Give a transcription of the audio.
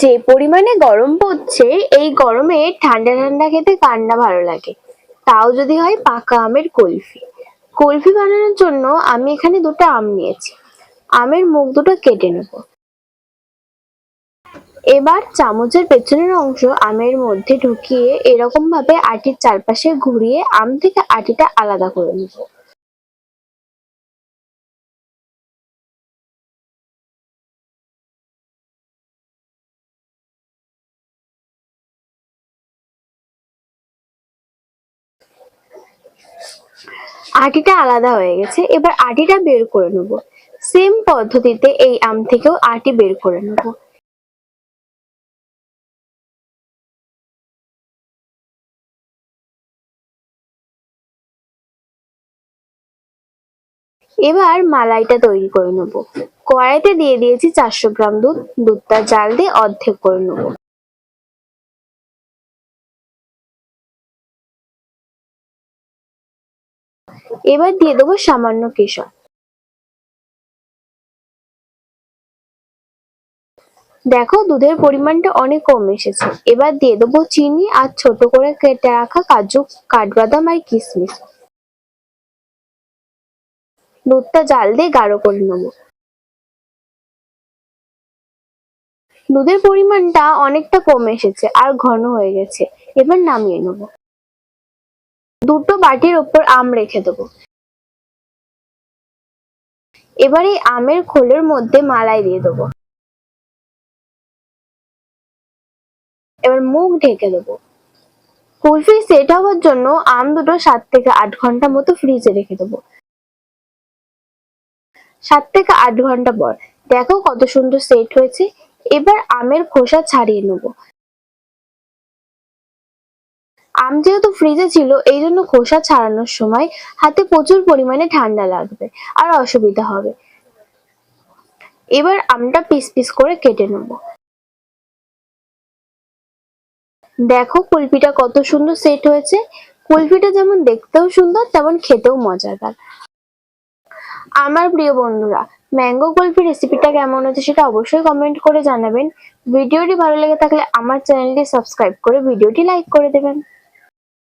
যে পরিমাণে গরম পড়ছে, এই গরমে ঠান্ডা ঠান্ডা খেতে কার না ভালো লাগে? তাও যদি হয় পাকা আমের কুলফি। কুলফি বানানোর জন্য আমি এখানে দুটো আম নিয়েছি। আমের মুখ দুটো কেটে নেব। এবার চামচের পেছনের অংশ আমের মধ্যে ঢুকিয়ে এরকম ভাবে আটির চারপাশে ঘুরিয়ে আম থেকে আটিটা আলাদা করে নেব। আটিটা আলাদা হয়ে গেছে, এবার আটিটা বের করে নেব। সেম পদ্ধতিতে এই আম থেকেও আটি বের করে নেব। এবার মালাইটা তৈরি করে নেব। কড়াইতে দিয়ে দিয়েছি চারশো গ্রাম দুধ। দুধটা জাল দিয়ে অর্ধেক করে নেব। এবার দিয়ে দেবো সামান্য কেশর। দেখো দুধের পরিমাণটা অনেক কম এসেছে। এবার দিয়ে দেবো চিনি আর ছোট করে কেটে রাখা কাজু, কাঠবাদাম আর কিশমিশ। দুধটা জাল দিয়ে গাঢ় করে নেব। দুধের পরিমাণটা অনেকটা কম এসেছে আর ঘন হয়ে গেছে। এবার নামিয়ে নেব। দুটো বাটির ওপর আম রেখে দেবো। এবার এই আমের খোলের মধ্যে মালাই দিয়ে দেবো। এবার মুখ ঢেকে দেবো। কুলফি সেট হওয়ার জন্য আম দুটো সাত থেকে আট ঘণ্টা মতো ফ্রিজে রেখে দেবো। সাত থেকে আট ঘণ্টা পর। দেখো কত সুন্দর সেট হয়েছে। এবার আমের খোসা ছাড়িয়ে নেব। আম যেহেতু ফ্রিজে ছিল এই জন্য খোসা ছাড়ানোর সময় হাতে প্রচুর পরিমাণে ঠান্ডা লাগবে আর অসুবিধা হবে। এবার আমটা পিস পিস করে কেটে নেব। দেখো কুলফিটা কত সুন্দর সেট হয়েছে। কুলফিটা যেমন দেখতেও সুন্দর, তেমন খেতেও মজাদার। আমার প্রিয় বন্ধুরা ম্যাঙ্গো কুলফি রেসিপিটা কেমন হচ্ছে সেটা অবশ্যই কমেন্ট করে জানাবেন। ভিডিওটি ভালো লেগে থাকলে আমার চ্যানেলটি সাবস্ক্রাইব করে ভিডিওটি লাইক করে দেবেন।